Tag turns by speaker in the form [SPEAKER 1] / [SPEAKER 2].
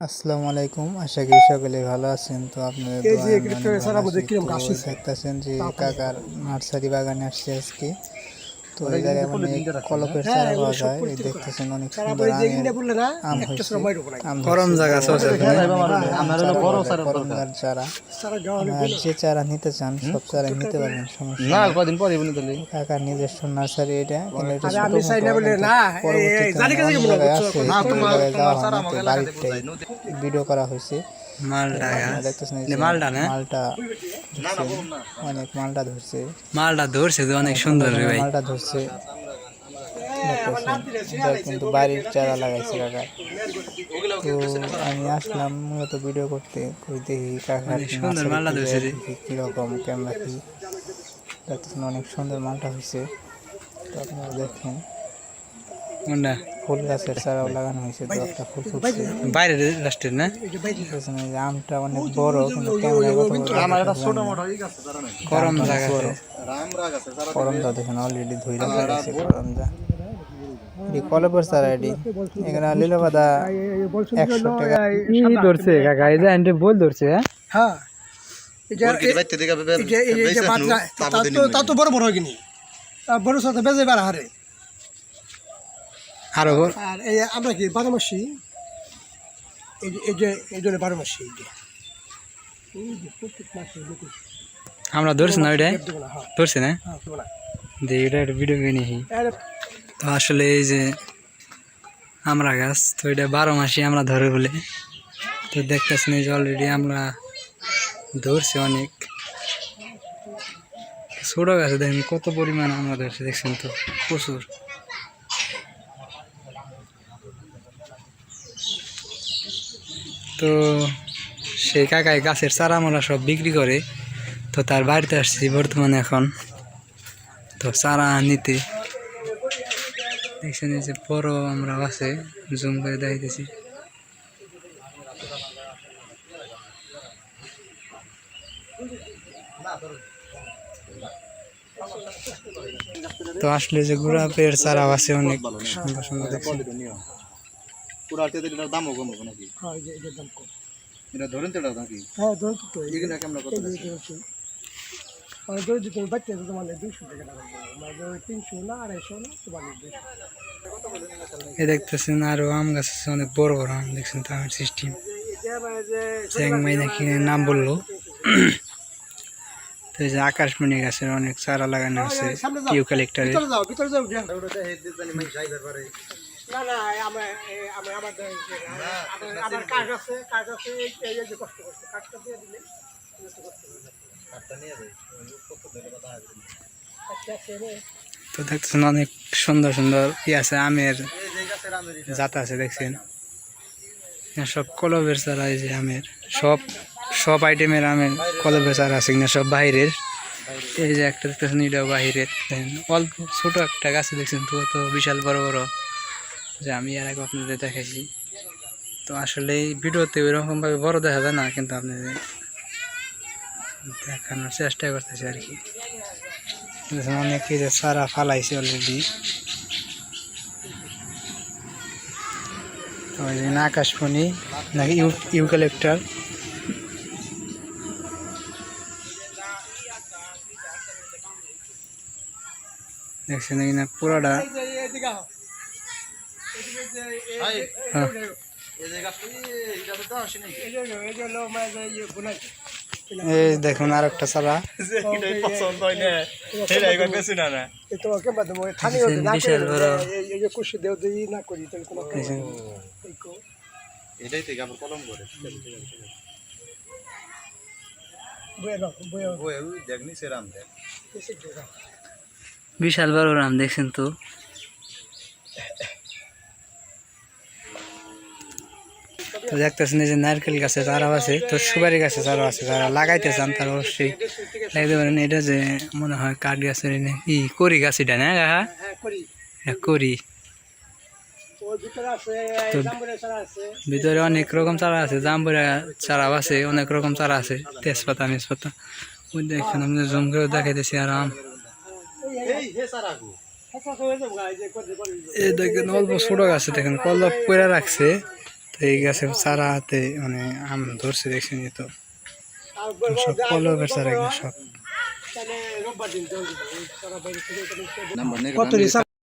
[SPEAKER 1] আসসালামু আলাইকুম। আশা করি সকলে ভালো আছেন। তো আপনাদের দেখতেছেন যে কাকার নার্সারি বাগানে আসছে আজকে। তো এই জায়গায় মানে কলপের চারা পাওয়া যায় এই দেখতেছেন অনেক সুন্দর
[SPEAKER 2] যে
[SPEAKER 1] আম হয়েছে
[SPEAKER 3] গরম জায়গা
[SPEAKER 1] চারা যে নিতে চান সব চারা নিতে পারবেন সমস্যা
[SPEAKER 3] না কদিন পরে বলি তাহলে
[SPEAKER 1] কাকার নিজস্ব নার্সারি এটা কিন্তু
[SPEAKER 2] আমি চাই না বলে না, জানি কাছে না,
[SPEAKER 3] তোমার-
[SPEAKER 1] ভিডিও করা হয়েছে।
[SPEAKER 3] মালটা মালটা না
[SPEAKER 1] মালটা ধরছে, অনেক মালটা ধরছে।
[SPEAKER 3] মালটা ধরছে তো অনেক সুন্দর রে ভাই।
[SPEAKER 1] মালটা ধরছে। কিন্তু বাড়ির চারা লাগাইছে কাকা। তো আমি আসলাম মূলত ভিডিও করতে দেখি কাকা
[SPEAKER 3] সুন্দর মালটা ধরছে।
[SPEAKER 1] কীরকম ক্যামেরা কি অনেক সুন্দর মালটা হয়েছে তো আপনারা দেখেন। ফুল গাছের চারাও লাগানো হয়েছে তো একটা ফুল ফুটছে।
[SPEAKER 3] রাষ্ট্রের না?
[SPEAKER 1] আমটা অনেক বড় কিন্তু কত
[SPEAKER 3] আমার একটা
[SPEAKER 1] করমটা দেখেন অলরেডি ধুই গেছে করমটা এটি কলপর স্যার এটি। এখানে লিলো পাতা একশো টাকা।
[SPEAKER 3] কি ধরছে কাকা এই যে আন্টি বল ধরছে
[SPEAKER 2] হ্যাঁ? এই যে এই যে এই যে বাচ্চা তা বড় বড় কিনি। বড় সাথে বেজে বার হারে।
[SPEAKER 3] আরও
[SPEAKER 2] আর এই আমরা কি বারো মাসি? এই যে এই জন্য বারো মাসি এই যে। প্রত্যেক মাসে
[SPEAKER 3] আমরা ধরছি না ওইটাই?
[SPEAKER 2] হ্যাঁ।
[SPEAKER 3] ধরছে না?
[SPEAKER 2] হ্যাঁ
[SPEAKER 3] যে এটা একটা ভিডিও কিনে তো আসলে এই যে আমরা গাছ তো এটা বারো মাসে আমরা ধরে বলে। তো দেখতেছেন এই যে অলরেডি আমরা ধরছি অনেক। ছোট গাছে দেখেন কত পরিমাণ আমরা ধরছি দেখছেন তো? প্রচুর। তো সেই কাকায় গাছের চারা আমরা সব বিক্রি করে, তো তার বাড়িতে আসছি বর্তমানে এখন। তো চারা নিতে। দেখছেন যে বড় আমরা আছে জুম করে দেখাইতেছি। তো আসলে যে গুড়া গোলাপের চারাও আছে অনেক সুন্দর সুন্দর দেখছেন
[SPEAKER 1] দামও কম হবে নাকি?
[SPEAKER 2] হ্যাঁ এই এটার দাম কম।
[SPEAKER 1] এটা ধরেন তো এটা নাকি?
[SPEAKER 2] হ্যাঁ তো
[SPEAKER 1] কত
[SPEAKER 2] মানে ধরে দিতে বাচ্চা তো মানে দুশো টাকা টাকা মানে তিনশো না আড়াইশো না তো দুশো
[SPEAKER 3] এ দেখতেছেন আরও আম গাছ আছে অনেক বড় বড় আম দেখছেন তো আমার সিস্টেম। চ্যাংমাই নাকি নাম বলল। তো এই যে আকাশমণি গাছের অনেক চারা লাগানো আছে ইউক্যালিপ্টারের
[SPEAKER 2] ভিতরে যাও ভিতরে যাও গিয়া। না না আমার আমার আমার আমার- আমার কাজ আছে কাজ আছে এই এই যে কষ্ট করছে কাজটা দিয়ে দিলে রে।
[SPEAKER 3] তো দেখতেছেন অনেক সুন্দর সুন্দর ই আছে আমের জাত আছে দেখছেন? সব কলবের চারা এই যে আমের। সব সব আইটেমের আমের কলবের চারা আছে কিনা সব বাইরের এই যে একটা দেখতেছেন এটাও বাহিরের। অল্প ছোট একটা গাছে দেখছেন তো তো বিশাল বড় বড়। যে আমি আর আগে আপনাদের দেখাইছি। তো আসলে এই ভিডিওতে ওইরকমভাবে বড় দেখা যায় না, কিন্তু আপনাদের দেখানোর চেষ্টা করতেছি আর কি। অনেকে যে চারা ফালাইছে অলরেডি তো এই যে আকাশমণি নাকি ইউ ইউক্যালিপ্টার দেখছেন এই না পুরাটা
[SPEAKER 2] এই
[SPEAKER 3] হ্যাঁ।
[SPEAKER 2] মানে ইয়ে
[SPEAKER 3] দেখুন আর একটা চারা বিশাল
[SPEAKER 2] করে
[SPEAKER 3] বড়।
[SPEAKER 1] এটাই থেকে আবার কলম করে।
[SPEAKER 3] বিশাল বড় রাম দেখছেন তো তো দেখতেছেন এই যে নারকেল গাছে চারাও আছে তো সুপারি গাছে চারাও আছে যারা লাগাইতে চান তারা অবশ্যই লাগাইতে পারেন এটা যে মনে হয় কাঠ গাছের ই করি গাছ এটা না
[SPEAKER 2] হ্যাঁ, করি।
[SPEAKER 3] তো-
[SPEAKER 2] চারা।
[SPEAKER 3] ভিতরে অনেক রকম চারা আছে জাম্বুরা চারাও আছে অনেক রকম চারা আছে তেজপাতা মেজপাতা ওই দেখেন আমি জুম করে দেখাইতেছি
[SPEAKER 2] করে দিবো।
[SPEAKER 3] এই দেখেন অল্প ছোট গাছে দেখেন কল্লপ করে রাখছে
[SPEAKER 2] তো এই গাছের চারা হাতে মানে আম ধরছে, দেখছেন তো। সব কলমের চারা সব।
[SPEAKER 4] কত